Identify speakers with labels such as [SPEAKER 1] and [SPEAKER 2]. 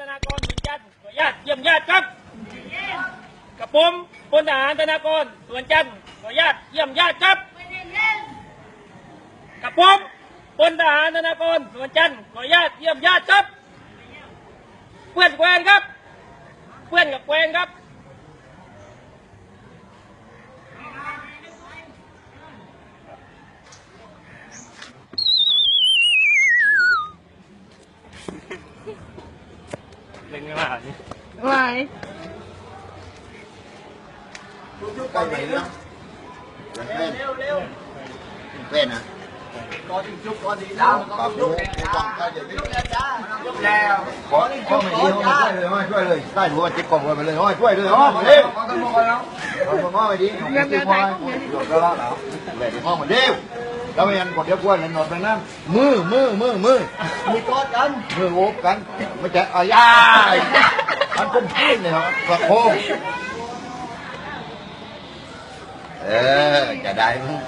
[SPEAKER 1] ธนากรเหมือนกันขออนุญาตเยี่ยมญาติครับกับผมพลทหารธนากรสวนจันทร์ขออนุญาตเยี่ยมญาติครับกับผมพลทหารธนากรสวนจันทร์ขออนุญาตเยี่ยมญาติครับ เพื่อนแควนครับ เพื่อนกับแควนครับ เล่นกันมาเนี่ย
[SPEAKER 2] ไหว
[SPEAKER 3] ใกล้ไหนเรื่องเร็วเร็วเป็นนะก่อนที่จุกก่อนที่ดาวก็จุกก่อนก็เดี๋ยวนี้แล้วขอขอไม่ดีขอช่วยเลยช่วยเลยได้หัวจิกกล่องไปเลยช่วยเลยอ๋อมาเร็วขอกันหมดแล้วขอมาไม่ดีของจิกมาหยดแล้วแล้วแหวนห้องมาเร็ว แล้วยันกดเดี๋ยวกวนเลยนอนไปนั่งมือมือมือมือมือกอดกันมือโอบกันไม่ใช่อายาอันเป็นพื้นเลยครับประโคงเออจะได้มั้ง